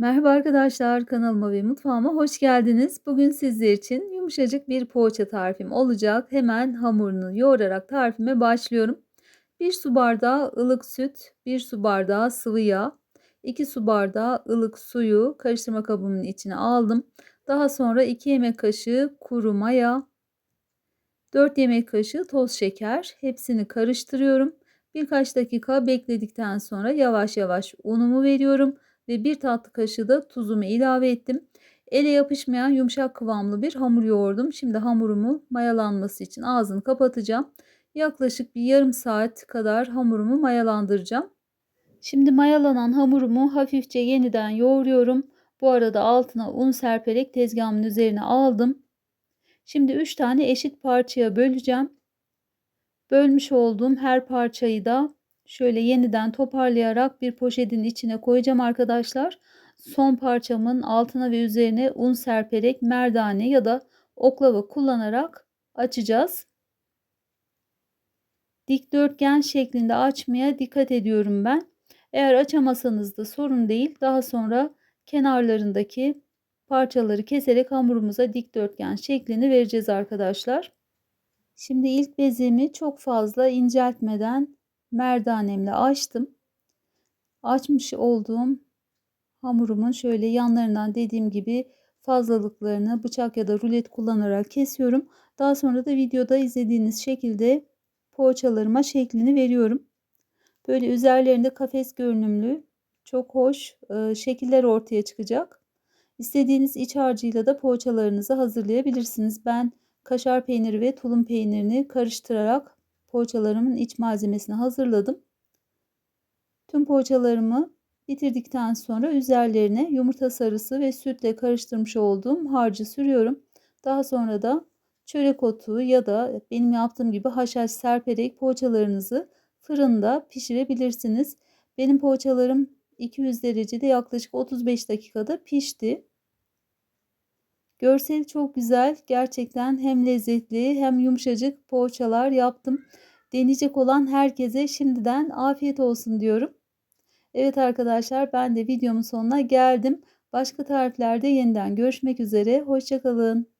Merhaba arkadaşlar, kanalıma ve mutfağıma hoş geldiniz. Bugün sizler için yumuşacık bir poğaça tarifim olacak. Hemen hamurunu yoğurarak tarifime başlıyorum. 1 su bardağı ılık süt, 1 su bardağı sıvı yağ, 2 su bardağı ılık suyu karıştırma kabımın içine aldım. Daha sonra 2 yemek kaşığı kuru maya, 4 yemek kaşığı toz şeker hepsini karıştırıyorum. Birkaç dakika bekledikten sonra yavaş yavaş unumu veriyorum ve bir tatlı kaşığı da tuzumu ilave ettim. Ele yapışmayan yumuşak kıvamlı bir hamur yoğurdum. Şimdi hamurumu mayalanması için ağzını kapatacağım. Yaklaşık bir yarım saat kadar hamurumu mayalandıracağım. Şimdi mayalanan hamurumu hafifçe yeniden yoğuruyorum. Bu arada altına un serperek tezgahımın üzerine aldım. Şimdi 3 tane eşit parçaya böleceğim. Bölmüş olduğum her parçayı da şöyle yeniden toparlayarak bir poşetin içine koyacağım arkadaşlar. Son parçamın altına ve üzerine un serperek merdane ya da oklava kullanarak açacağız. Dikdörtgen şeklinde açmaya dikkat ediyorum ben. Eğer açamasanız da sorun değil. Daha sonra kenarlarındaki parçaları keserek hamurumuza dikdörtgen şeklini vereceğiz arkadaşlar. Şimdi ilk bezemi çok fazla inceltmeden merdanemle açtım. Açmış olduğum hamurumun şöyle yanlarından dediğim gibi fazlalıklarını bıçak ya da rulet kullanarak kesiyorum. Daha sonra da videoda izlediğiniz şekilde poğaçalarıma şeklini veriyorum. Böyle üzerlerinde kafes görünümlü çok hoş şekiller ortaya çıkacak. İstediğiniz iç harcıyla da poğaçalarınızı hazırlayabilirsiniz. Ben kaşar peyniri ve tulum peynirini karıştırarak poğaçalarımın iç malzemesini hazırladım. Tüm poğaçalarımı bitirdikten sonra üzerlerine yumurta sarısı ve sütle karıştırmış olduğum harcı sürüyorum. Daha sonra da çörek otu ya da benim yaptığım gibi haşhaş serperek poğaçalarınızı fırında pişirebilirsiniz. Benim poğaçalarım 200 derecede yaklaşık 35 dakikada pişti. Görseli çok güzel. Gerçekten hem lezzetli hem yumuşacık poğaçalar yaptım. Deneyecek olan herkese şimdiden afiyet olsun diyorum. Evet arkadaşlar ben de videomun sonuna geldim. Başka tariflerde yeniden görüşmek üzere. Hoşçakalın.